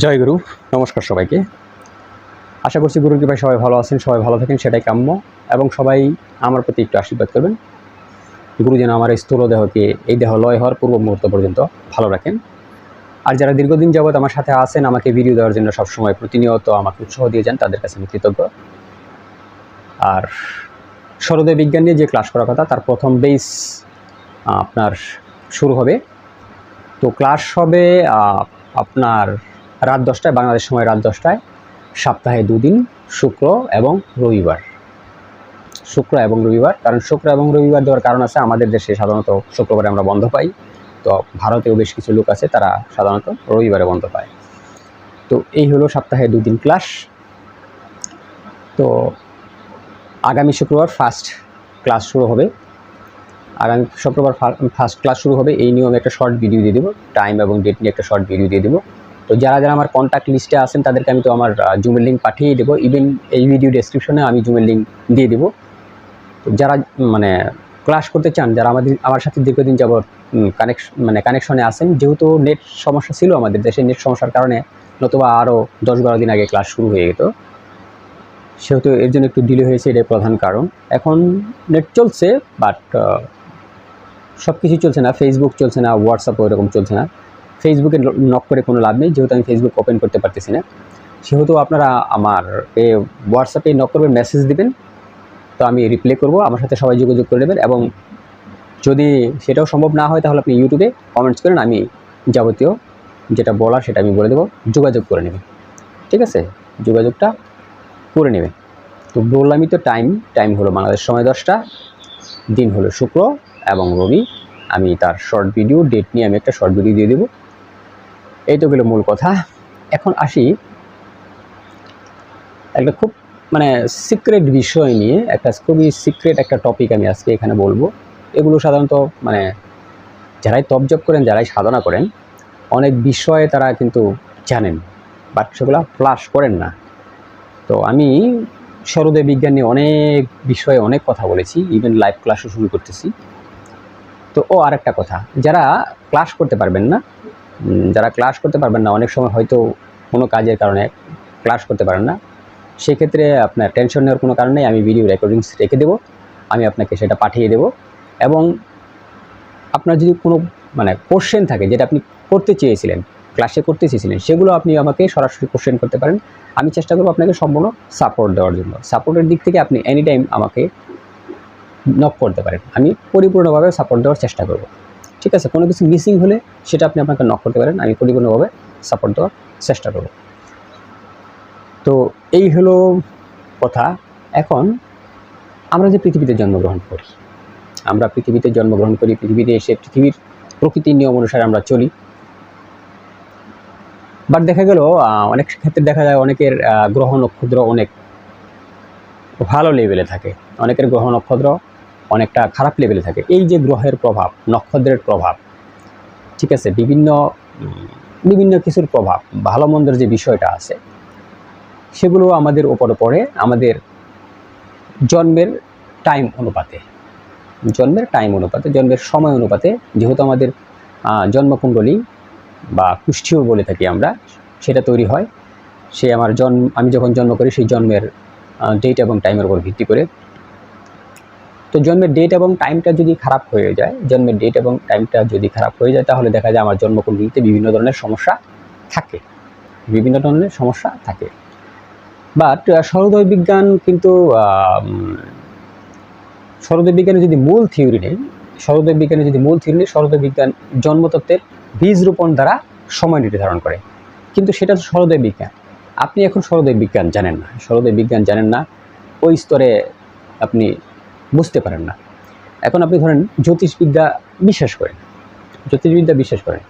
জয় গুরু, নমস্কার সবাইকে। আশা করছি গুরুর কৃপায় সবাই ভালো আছেন, সবাই ভালো থাকেন, সেটাই কাম্য। এবং সবাই আমার প্রতি একটু আশীর্বাদ করবেন। গুরু যেন আমার এই স্থূল দেহকে, এই দেহ লয় হওয়ার পূর্ব মুহূর্ত পর্যন্ত ভালো রাখেন। আর যারা দীর্ঘদিন যাবৎ আমার সাথে আছেন, আমাকে ভিডিও দেওয়ার জন্য সবসময় প্রতিনিয়ত আমাকে উৎসাহ দিয়ে যান, তাদের কাছে আমি কৃতজ্ঞ। আর সরোদয় বিজ্ঞান নিয়ে যে ক্লাস করার কথা, তার প্রথম বেস আপনার শুরু হবে। তো ক্লাস হবে আপনার রাত দশটায়, বাংলাদেশ সময় রাত দশটায়, সপ্তাহে দুদিন, শুক্র এবং রবিবার। শুক্র এবং রবিবার, কারণ শুক্র এবং রবিবার দেওয়ার কারণ আছে আমাদের দেশে সাধারণত শুক্রবারে আমরা বন্ধ পাই, তো ভারতেও বেশ কিছু লোক আছে তারা সাধারণত রবিবারে বন্ধ পায়। তো এই হলো সপ্তাহে দুদিন ক্লাস। তো আগামী শুক্রবার ফার্স্ট ক্লাস শুরু হবে। আগামী শুক্রবার ফার্স্ট ক্লাস শুরু হবে, এই নিয়মে একটা শর্ট ভিডিও দিয়ে দেবো টাইম এবং ডেট নিয়ে একটা শর্ট ভিডিও দিয়ে দেবো। তো যারা যারা আমার কন্ট্যাক্ট লিস্টে আছেন, তাদেরকে আমি তো আমার জুমের লিঙ্ক পাঠিয়ে দেবো। ইভেন এই ভিডিও ডেসক্রিপশনে আমি জুমের লিঙ্ক দিয়ে দেবো। তো যারা মানে ক্লাস করতে চান, যারা আমাদের, আমার সাথে দীর্ঘদিন যাবৎ কানেকশন মানে কানেকশনে আসেন যেহেতু নেট সমস্যা ছিল আমাদের দেশে নেট সমস্যার কারণে নতুবা আরও দশ বারো দিন আগে ক্লাস শুরু হয়ে যেত সেহেতু এর জন্য একটু ডিলে হয়েছে, এটাই প্রধান কারণ। এখন নেট চলছে বাট সব কিছু চলছে না। ফেসবুক চলছে না হোয়াটসঅ্যাপ এরকম চলছে না। ফেসবুকে নক করে কোনো লাভ নেই, যেহেতু আমি ফেসবুক ওপেন করতে পারতেছি না। সেহেতু আপনারা আমার, এ হোয়াটসঅ্যাপে নক করবেন মেসেজ দিবেন, তো আমি রিপ্লাই করব, আমার সাথে সবাই যোগাযোগ করে নেবেন এবং যদি সেটাও সম্ভব না হয়, তাহলে আপনি ইউটিউবে কমেন্টস করেন, আমি যাবতীয় যেটা বলার সেটা আমি বলে দেবো, যোগাযোগ করে নেবেন। ঠিক আছে? যোগাযোগটা করে নেবেন। তো বললামই তো টাইম টাইম হলো বাংলাদেশ সময় দশটা, দিন হলো শুক্র এবং রবি। আমি তার শর্ট ভিডিও ডেট নিয়ে আমি একটা শর্ট ভিডিও দিয়ে দেবো। এই তো গেলো মূল কথা। এখন আসি একটা খুব মানে সিক্রেট বিষয় নিয়ে, একটা খুবই সিক্রেট একটা টপিক আমি আজকে এখানে বলব। এগুলো সাধারণত মানে যারাই তবজব করেন, যারাই সাধনা করেন, অনেক বিষয়ে তারা কিন্তু জানেন বাট সেগুলো ফ্লাশ করেন না। তো আমি সরোদয় বিজ্ঞান নিয়ে অনেক বিষয়ে অনেক কথা বলেছি ইভেন লাইভ ক্লাসও শুরু করতেছি। তো ও আরেকটা কথা, যারা ক্লাস করতে পারবেন না যারা ক্লাস করতে পারবেন না, অনেক সময় হয়তো কোনো কাজের কারণে ক্লাস করতে পারেন না। সেক্ষেত্রে আপনার টেনশন নেওয়ার কোনো কারণ আমি ভিডিও রেকর্ডিংস রেখে দেবো, আমি আপনাকে সেটা পাঠিয়ে দেবো। এবং আপনার যদি কোনো মানে কোশ্চেন থাকে, যেটা আপনি করতে চেয়েছিলেন ক্লাসে করতে চেয়েছিলেন, সেগুলো আপনি আমাকে সরাসরি কোশ্চেন করতে পারেন। আমি চেষ্টা করব আপনাকে সম্পূর্ণ সাপোর্ট দেওয়ার জন্য। সাপোর্টের দিক থেকে আপনি এনি টাইম আমাকে নক করতে পারেন। আমি পরিপূর্ণভাবে সাপোর্ট দেওয়ার চেষ্টা করব। ঠিক আছে? কোনো কিছু মিসিং হলে সেটা আপনি আপনাকে নক করতে পারেন, আমি পরিপূর্ণভাবে সাপোর্ট দেওয়ার চেষ্টা করব। তো এই হলো কথা। এখন আমরা যে পৃথিবীতে জন্মগ্রহণ করি, আমরা পৃথিবীতে জন্মগ্রহণ করি, পৃথিবীতে এসে পৃথিবীর প্রকৃতির নিয়ম অনুসারে আমরা চলি। বাট দেখা গেল অনেক ক্ষেত্রে দেখা যায় অনেকের গ্রহ নক্ষত্র অনেক ভালো লেভেলে থাকে। অনেকের গ্রহ নক্ষত্র অনেকটা খারাপ লেভেলে থাকে। এই যে গ্রহের প্রভাব, নক্ষত্রের প্রভাব, ঠিক আছে, বিভিন্ন বিভিন্ন কিছুর প্রভাব, ভালো মন্দের যে বিষয়টা আছে, সেগুলো আমাদের ওপরে পড়ে আমাদের জন্মের টাইম অনুপাতে। জন্মের টাইম অনুপাতে, জন্মের সময় অনুপাতে, যেহেতু আমাদের জন্মকুণ্ডলী বা কুষ্ঠিও বলে থাকি আমরা, সেটা তৈরি হয়। সে আমার জন্ম, আমি যখন জন্ম করি, সেই জন্মের ডেট এবং টাইমের উপর ভিত্তি করে তো জন্মের ডেট এবং টাইমটা যদি খারাপ হয়ে যায়, জন্মের ডেট এবং টাইমটা যদি খারাপ হয়ে যায়, তাহলে দেখা যায় আমার জন্মকুণ্ডলিতে বিভিন্ন ধরনের সমস্যা থাকে। বিভিন্ন ধরনের সমস্যা থাকে। বাট সরোদয় বিজ্ঞান কিন্তু সরোদয় বিজ্ঞানের যদি মূল থিওরি নেই সরোদয় বিজ্ঞানের যদি মূল থিওরি নেই সরোদয় বিজ্ঞান জন্মতত্ত্বের বীজ রোপণ দ্বারা সময় নির্ধারণ করে। কিন্তু সেটা তো সরোদয় বিজ্ঞান। আপনি এখন সরোদয় বিজ্ঞান জানেন না। সরোদয় বিজ্ঞান জানেন না। ওই স্তরে আপনি বুঝতে পারেন না। এখন আপনি ধরেন জ্যোতিষবিদ্যা বিশ্বাস করেন। জ্যোতিষবিদ্যা বিশ্বাস করেন।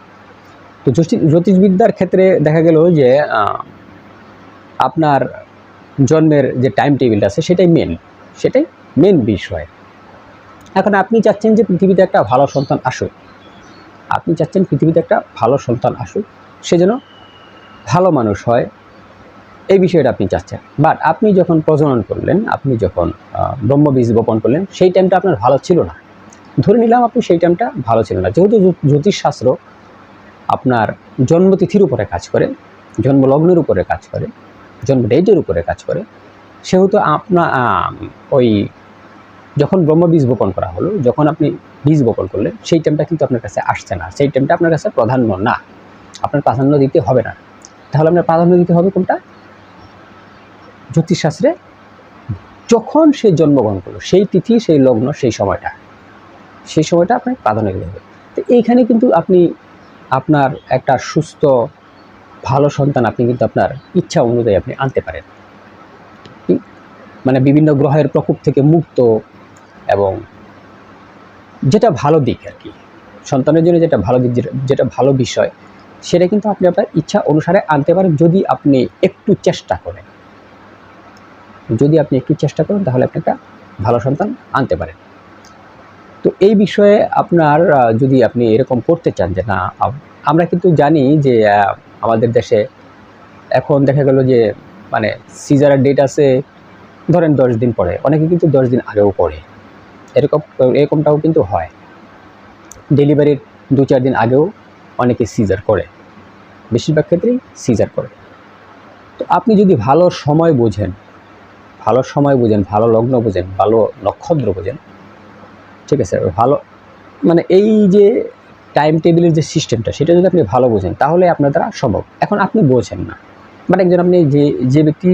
তো জ্যোতি- জ্যোতিষবিদ্যার ক্ষেত্রে দেখা গেল যে আপনার জন্মের যে টাইম টেবিলটা আছে, সেটাই মেন সেটাই মেন বিষয়। এখন আপনি চাচ্ছেন যে পৃথিবীতে একটা ভালো সন্তান আসুক। আপনি চাচ্ছেন পৃথিবীতে একটা ভালো সন্তান আসুক। সে যেন ভালো মানুষ হয় এই বিষয়টা আপনি চাচ্ছেন। বাট আপনি যখন প্রজনন করলেন, আপনি যখন ব্রহ্মবীজ বপন করলেন, সেই টাইমটা আপনার ভালো ছিল না। ধরে নিলাম আপনি সেই টাইমটা ভালো ছিল না। যেহেতু জ্যোতিষশাস্ত্র আপনার জন্মতিথির উপরে কাজ করে, জন্মলগ্নের উপরে কাজ করে, জন্ম ডেটের উপরে কাজ করে, সেহেতু আপনার ওই যখন ব্রহ্ম বীজ বপন করা হলো, যখন আপনি বীজ বপন করলেন, সেই টাইমটা কিন্তু আপনার কাছে আসছে না। সেই টাইমটা আপনার কাছে প্রাধান্য না। আপনার প্রাধান্য দিতে হবে না। তাহলে আপনার প্রাধান্য দিতে হবে কোনটা? জ্যোতিষশাস্ত্রে যখন সে জন্মগ্রহণ করল, সেই তিথি, সেই লগ্ন, সেই সময়টা সেই সময়টা আপনার প্রাধান্য দিতে হবে। তো এইখানে কিন্তু আপনি আপনার একটা সুস্থ, ভালো সন্তান আপনি কিন্তু আপনার ইচ্ছা অনুযায়ী আপনি আনতে পারেন। মানে বিভিন্ন গ্রহের প্রকোপ থেকে মুক্ত এবং যেটা ভালো দিক আর কি, সন্তানের জন্য যেটা ভালো দিক যেটা ভালো বিষয়, সেটা কিন্তু আপনি আপনার ইচ্ছা অনুসারে আনতে পারেন যদি আপনি একটু চেষ্টা করেন। যদি আপনি একটু চেষ্টা করেন, তাহলে আপনি একটা ভালো সন্তান আনতে পারেন। তো এই বিষয়ে আপনার যদি আপনি এরকম করতে চান যে না আমরা কিন্তু জানি যে আমাদের দেশে এখন দেখা গেল যে মানে সিজারের ডেট আছে, ধরেন দশ দিন পরে। অনেকে কিন্তু দশ দিন আগেও পড়ে। এরকম, এরকমটাও কিন্তু হয়। ডেলিভারির দু চার দিন আগেও অনেকে সিজার করে। বেশিরভাগ ক্ষেত্রেই সিজার করে। তো আপনি যদি ভালো সময় বোঝেন ভালো সময় বুঝেন, ভালো লগ্ন বুঝেন, ভালো নক্ষত্র বোঝেন, ঠিক আছে, ভালো মানে এই যে টাইম টেবিলের যে সিস্টেমটা সেটা যদি আপনি ভালো বোঝেন, তাহলে আপনার দ্বারা সম্ভব। এখন আপনি বোঝেন না। মানে একজন আপনি যে যে ব্যক্তি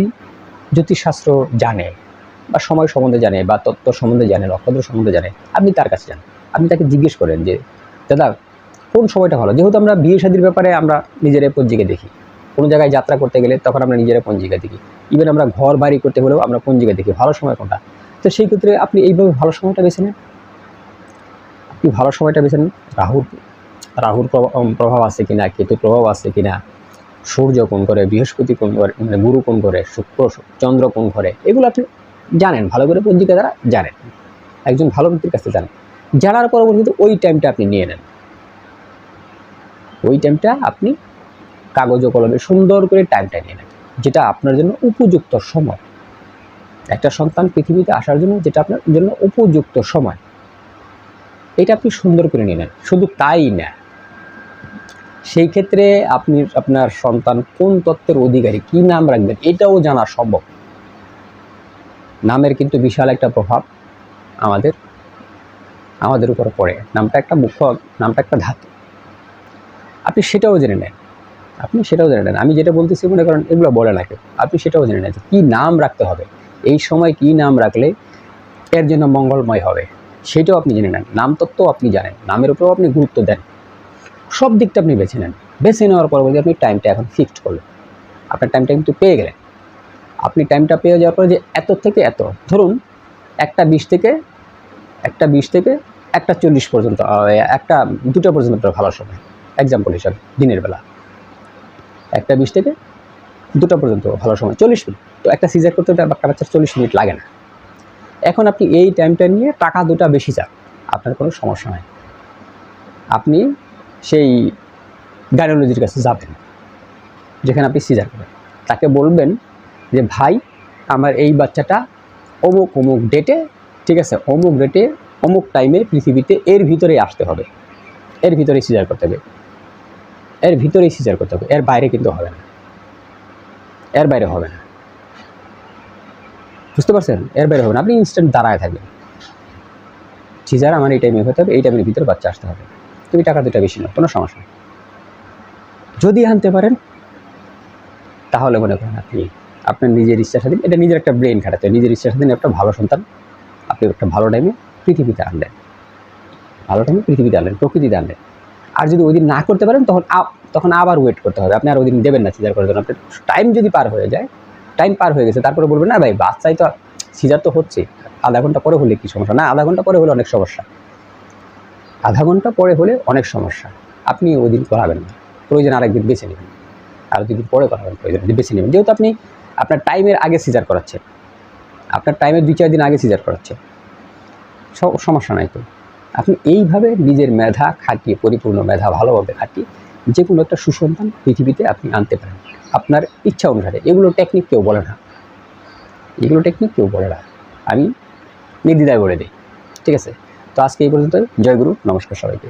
জ্যোতিষশাস্ত্র জানে বা সময় সম্বন্ধে জানে বা তত্ত্ব সম্বন্ধে জানে, নক্ষত্র সম্বন্ধে জানে, আপনি তার কাছে যান। আপনি তাকে জিজ্ঞেস করেন যে, দাদা, কোন সময়টা ভালো? যেহেতু আমরা বিয়ে শাদির ব্যাপারে আমরা নিজেরাই পঞ্জিকা দেখি। কোনো জায়গায় যাত্রা করতে গেলে তখন আমরা নিজেরা পঞ্জিকা দেখি। ইভেন আমরা ঘর বাড়ি করতে হলেও আমরা পঞ্জিকা দেখি? ভালো সময় কোনটা? তো সেই ক্ষেত্রে আপনি এইভাবে ভালো সময়টা বেছে নেন। আপনি ভালো সময়টা বেছে নেন, রাহুর রাহুর প্রভাব প্রভাব আছে কিনা, কেতু প্রভাব আছে কিনা, সূর্য কোন করে, বৃহস্পতি কোন করে মানে গুরু কোন করে, শুক্র, চন্দ্র কোন করে, এগুলো আপনি জানেন, ভালো করে পঞ্জিকা দ্বারা জানেন। একজন ভালো ব্যক্তির কাছে জানেন। জানার পরবর্তীতে ওই টাইমটা আপনি নিয়ে নেন। ওই টাইমটা আপনি কাগজ ও কলমে সুন্দর করে টাইমটা নিয়ে নেন। যেটা আপনার জন্য উপযুক্ত সময়। একটা সন্তান পৃথিবীতে আসার জন্য যেটা আপনার জন্য উপযুক্ত সময়। এটা আপনি সুন্দর করে নিয়ে নেন, শুধু তাই না। সেই ক্ষেত্রে আপনি আপনার সন্তান কোন তত্ত্বের অধিকারী, কি নাম রাখবেন, এটাও জানা সম্ভব। নামের কিন্তু বিশাল একটা প্রভাব আমাদের আমাদের উপর পড়ে। নামটা একটা মুখ্য, নামটা একটা ধাতু। আপনি সেটাও জেনে নেন। আপনি সেটাও জেনে নেন। আমি যেটা বলতেছি, মনে করেন এগুলো বলে না কেউ আপনি সেটাও জেনে নেন কী নাম রাখতে হবে। এই সময় কী নাম রাখলে এর জন্য মঙ্গলময় হবে? সেটাও আপনি জেনে নেন। নাম তত্ত্ব আপনি জানেন। নামের উপরেও আপনি গুরুত্ব দেন। সব দিকটা আপনি বেছে নেন। বেছে নেওয়ার পর পরবর্তী আপনি টাইমটা এখন ফিক্সড করলেন। আপনার টাইমটা কিন্তু পেয়ে গেলেন। আপনি টাইমটা পেয়ে যাওয়ার পরে যে এত থেকে এত, ধরুন একটা বিশ থেকে, একটা বিশ থেকে একটা চল্লিশ পর্যন্ত একটা দুটো পর্যন্ত ভালো সময়। এক্সাম্পল হিসাবে দিনের বেলা। একটা বিশ থেকে দুটো পর্যন্ত ভালো সময়, চল্লিশ মিনিট। তো একটা সিজার করতে তো একটা বাচ্চার চল্লিশ মিনিট লাগে না। এখন আপনি এই টাইমটা নিয়ে টাকা দুটা বেশি চান, আপনার কোনো সমস্যা নাই। আপনি সেই গাইনোলজির কাছে যাবেন, যেখানে আপনি সিজার করেন। তাকে বলবেন যে, ভাই, আমার এই বাচ্চাটা অমুক অমুক ডেটে ঠিক আছে, অমুক ডেটে অমুক টাইমে পৃথিবীতে এর ভিতরেই আসতে হবে। এর ভিতরেই সিজার করতে হবে। এর ভিতরেই সিজার করতে হবে, এর বাইরে কিন্তু হবে না। এর বাইরে হবে না। বুঝতে পারছেন? এর বাইরে হবে না। আপনি ইনস্ট্যান্ট দাঁড়ায় থাকবেন। সিজার আমার এই টাইমে হতে হবে, এই টাইমের ভিতরে বাচ্চা আসতে হবে। তুমি টাকা দুটা বেশি নাও, কোনো সমস্যা যদি আনতে পারেন, তাহলে মনে করেন আপনি আপনার নিজের ইচ্ছার স্বাধীন, এটা নিজের একটা ব্রেন খাটাতে। নিজের ইচ্ছার স্বাধীন, একটা ভালো সন্তান, আপনি একটা ভালো টাইমে পৃথিবীতে আনলেন। ভালো টাইমে পৃথিবীতে আনলেন, প্রকৃতিতে আনলেন। আর যদি ওই দিন না করতে পারেন, তখন তখন আবার ওয়েট করতে হবে। আপনি আর ওই দিন দেবেন না সিজার করার জন্য। আপনার টাইম যদি পার হয়ে যায় টাইম পার হয়ে গেছে, তারপরে বলবেন, না ভাই বাচ্চাই তো সিজার তো হচ্ছে আধা ঘণ্টা পরে হলে কি সমস্যা? না, আধা ঘণ্টা পরে হলে অনেক সমস্যা। আধা ঘণ্টা পরে হলে অনেক সমস্যা। আপনি ওই দিন করাবেন না। প্রয়োজন আরেকদিন বেছে নেবেন। আর দুদিন পরে করাবেন, প্রয়োজন বেছে নেবেন। যেহেতু আপনি আপনার টাইমের আগে সিজার করাচ্ছেন, আপনার টাইমের দুই, চার দিন আগে সিজার করাচ্ছেন, স- সমস্যা নাই তো। আপনি এইভাবে নিজের মেধা খাটিয়ে, পরিপূর্ণ মেধা ভালোভাবে খাটিয়ে যে কোনো একটা সুসন্তান পৃথিবীতে আপনি আনতে পারেন। আপনার ইচ্ছা অনুসারে। এগুলো টেকনিক কেউ বলে না। এগুলো টেকনিক কেউ বলে না। আমি নির্দ্বিধায় বলে দিই। ঠিক আছে? তো আজকে এই পর্যন্ত জয়গুরু। নমস্কার সবাইকে।